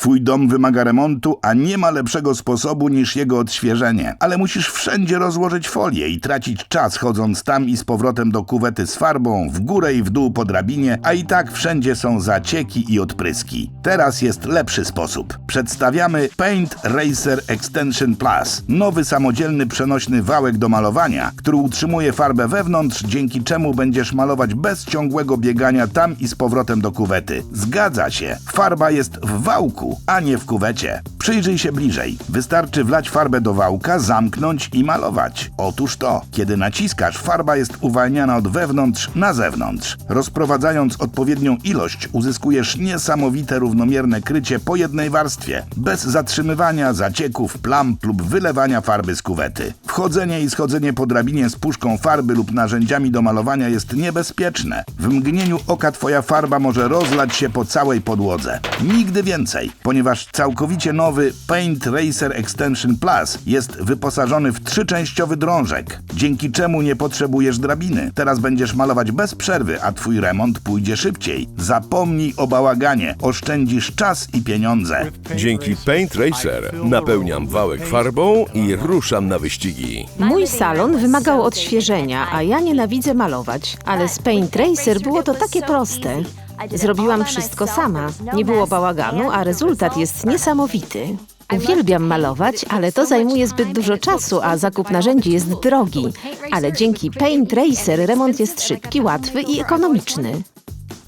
Twój dom wymaga remontu, a nie ma lepszego sposobu niż jego odświeżenie. Ale musisz wszędzie rozłożyć folię i tracić czas chodząc tam i z powrotem do kuwety z farbą, w górę i w dół po drabinie, a i tak wszędzie są zacieki i odpryski. Teraz jest lepszy sposób. Przedstawiamy Paint Racer Extension Plus, nowy samodzielny przenośny wałek do malowania, który utrzymuje farbę wewnątrz, dzięki czemu będziesz malować bez ciągłego biegania tam i z powrotem do kuwety. Zgadza się, farba jest w wałku, a nie w kuwecie. Przyjrzyj się bliżej. Wystarczy wlać farbę do wałka, zamknąć i malować. Otóż to, kiedy naciskasz, farba jest uwalniana od wewnątrz na zewnątrz. Rozprowadzając odpowiednią ilość, uzyskujesz niesamowite równomierne krycie po jednej warstwie, bez zatrzymywania zacieków, plam lub wylewania farby z kuwety. Wchodzenie i schodzenie po drabinie z puszką farby lub narzędziami do malowania jest niebezpieczne. W mgnieniu oka twoja farba może rozlać się po całej podłodze. Nigdy więcej, ponieważ całkowicie nowy Paint Racer Extension Plus jest wyposażony w trzyczęściowy drążek, dzięki czemu nie potrzebujesz drabiny. Teraz będziesz malować bez przerwy, a twój remont pójdzie szybciej. Zapomnij o bałaganie, oszczędzisz czas i pieniądze. Dzięki Paint Racer napełniam wałek farbą i ruszam na wyścigi. Mój salon wymagał odświeżenia, a ja nienawidzę malować, ale z Paint Racer było to takie proste. Zrobiłam wszystko sama. Nie było bałaganu, a rezultat jest niesamowity. Uwielbiam malować, ale to zajmuje zbyt dużo czasu, a zakup narzędzi jest drogi. Ale dzięki Paint Racer remont jest szybki, łatwy i ekonomiczny.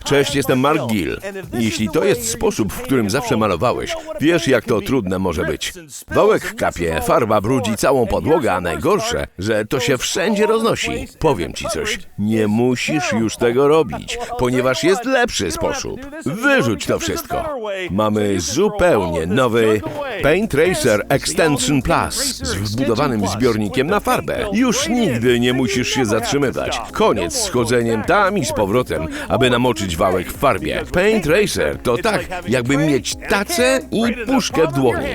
Cześć, jestem Mark Gill. Jeśli to jest sposób, w którym zawsze malowałeś, wiesz jak to trudne może być. Wałek kapie, farba brudzi całą podłogę, a najgorsze, że to się wszędzie roznosi. Powiem ci coś, nie musisz już tego robić, ponieważ jest lepszy sposób. Wyrzuć to wszystko. Mamy zupełnie nowy Paint Racer Extension Plus z wbudowanym zbiornikiem na farbę. Już nigdy nie musisz się zatrzymywać. Koniec z chodzeniem tam i z powrotem, aby namoczyć wałek w farbie. Paint Racer to tak, jakby mieć tacę i puszkę w dłoni.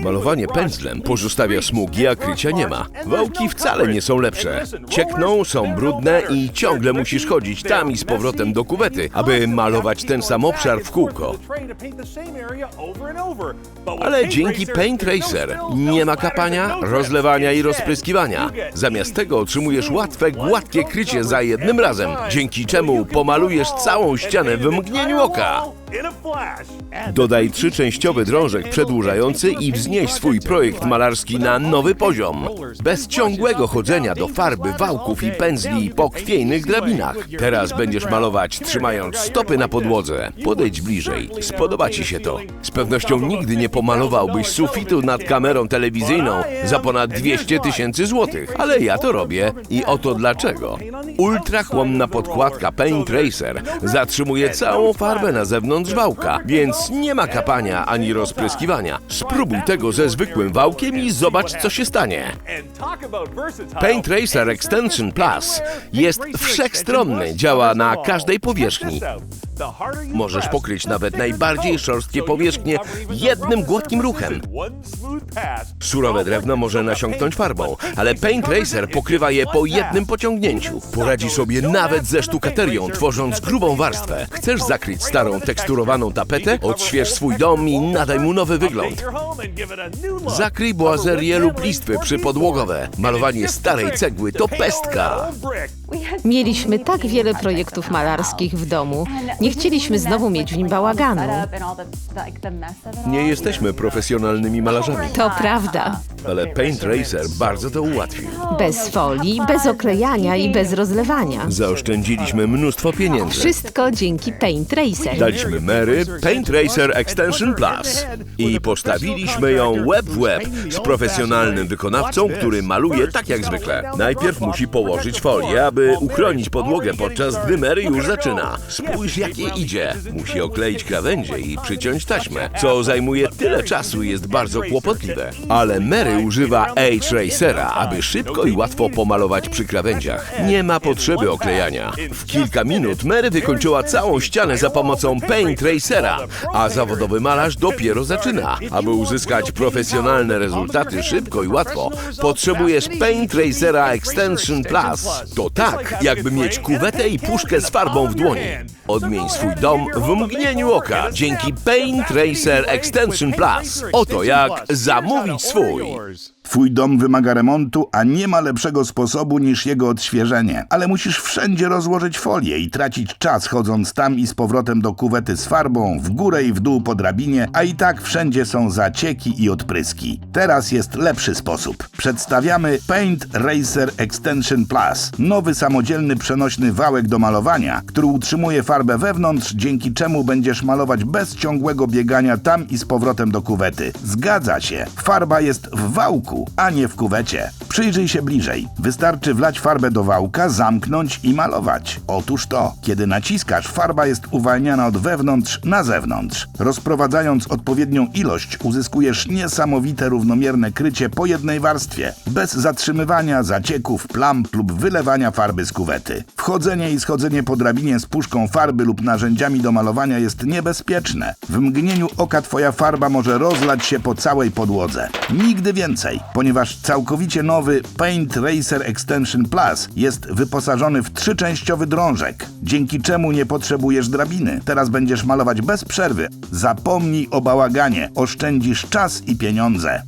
Malowanie pędzlem pozostawia smugi, a krycia nie ma. Wałki wcale nie są lepsze. Ciekną, są brudne i ciągle musisz chodzić tam i z powrotem do kuwety, aby malować ten sam obszar w kółko. Ale dzięki Paint Racer nie ma kapania, rozlewania i rozpryskiwania. Zamiast tego otrzymujesz łatwe, gładkie krycie za jednym razem, dzięki czemu pomalujesz całą ścianę w mgnieniu oka. Dodaj trzyczęściowy drążek przedłużający i wznieś swój projekt malarski na nowy poziom. Bez ciągłego chodzenia do farby, wałków i pędzli po chwiejnych drabinach. Teraz będziesz malować trzymając stopy na podłodze. Podejdź bliżej, spodoba ci się to. Z pewnością nigdy nie pomalowałbyś sufitu nad kamerą telewizyjną za ponad 200 tysięcy złotych, ale ja to robię i oto dlaczego. Ultrachłonna podkładka Paint Racer zatrzymuje całą farbę na zewnątrz wałka, więc nie ma kapania ani rozpryskiwania. Spróbuj tego ze zwykłym wałkiem i zobacz, co się stanie. Paint Racer Extension Plus jest wszechstronny, działa na każdej powierzchni. Możesz pokryć nawet najbardziej szorstkie powierzchnie jednym gładkim ruchem. Surowe drewno może nasiąknąć farbą, ale Paint Racer pokrywa je po jednym pociągnięciu. Poradzi sobie nawet ze sztukaterią, tworząc grubą warstwę. Chcesz zakryć starą, teksturowaną tapetę? Odśwież swój dom i nadaj mu nowy wygląd. Zakryj boazerię lub listwy przypodłogowe. Malowanie starej cegły to pestka. Mieliśmy tak wiele projektów malarskich w domu. Nie chcieliśmy znowu mieć w nim bałaganu. Nie jesteśmy profesjonalnymi malarzami, To prawda. Ale Paint Racer bardzo to ułatwił. Bez folii, bez oklejania i bez rozlewania. Zaoszczędziliśmy mnóstwo pieniędzy. Wszystko dzięki Paint Racer. Daliśmy Mary Paint Racer Extension Plus i postawiliśmy ją web w web z profesjonalnym wykonawcą, który maluje tak jak zwykle. Najpierw musi położyć folię, aby uchronić podłogę, podczas gdy Mary już zaczyna. Spójrz jakie idzie. Musi okleić krawędzie i przyciąć taśmę, co zajmuje tyle czasu i jest bardzo kłopotliwe. Ale Mary używa Age Racera, aby szybko i łatwo pomalować przy krawędziach. Nie ma potrzeby oklejania. W kilka minut Mary wykończyła całą ścianę za pomocą Paint Racera, a zawodowy malarz dopiero zaczyna. Aby uzyskać profesjonalne rezultaty szybko i łatwo, potrzebujesz Paint Racera Extension Plus. To tak, jakby mieć kuwetę i puszkę z farbą w dłoni. Odmień swój dom w mgnieniu oka dzięki Paint Racer Extension Plus. Oto jak zamówić swój. Twój dom wymaga remontu, a nie ma lepszego sposobu niż jego odświeżenie. Ale musisz wszędzie rozłożyć folię i tracić czas chodząc tam i z powrotem do kuwety z farbą, w górę i w dół po drabinie, a i tak wszędzie są zacieki i odpryski. Teraz jest lepszy sposób. Przedstawiamy Paint Racer Extension Plus, nowy samodzielny przenośny wałek do malowania, który utrzymuje farbę wewnątrz, dzięki czemu będziesz malować bez ciągłego biegania tam i z powrotem do kuwety. Zgadza się, farba jest w wałku, a nie w kuwecie. Przyjrzyj się bliżej. Wystarczy wlać farbę do wałka, zamknąć i malować. Otóż to, kiedy naciskasz, farba jest uwalniana od wewnątrz na zewnątrz. Rozprowadzając odpowiednią ilość, uzyskujesz niesamowite równomierne krycie po jednej warstwie, bez zatrzymywania zacieków, plam lub wylewania farby z kuwety. Wchodzenie i schodzenie po drabinie z puszką farby lub narzędziami do malowania jest niebezpieczne. W mgnieniu oka twoja farba może rozlać się po całej podłodze. Nigdy więcej, ponieważ całkowicie nowy Paint Racer Extension Plus jest wyposażony w trzyczęściowy drążek, dzięki czemu nie potrzebujesz drabiny. Teraz będziesz malować bez przerwy. Zapomnij o bałaganie, oszczędzisz czas i pieniądze.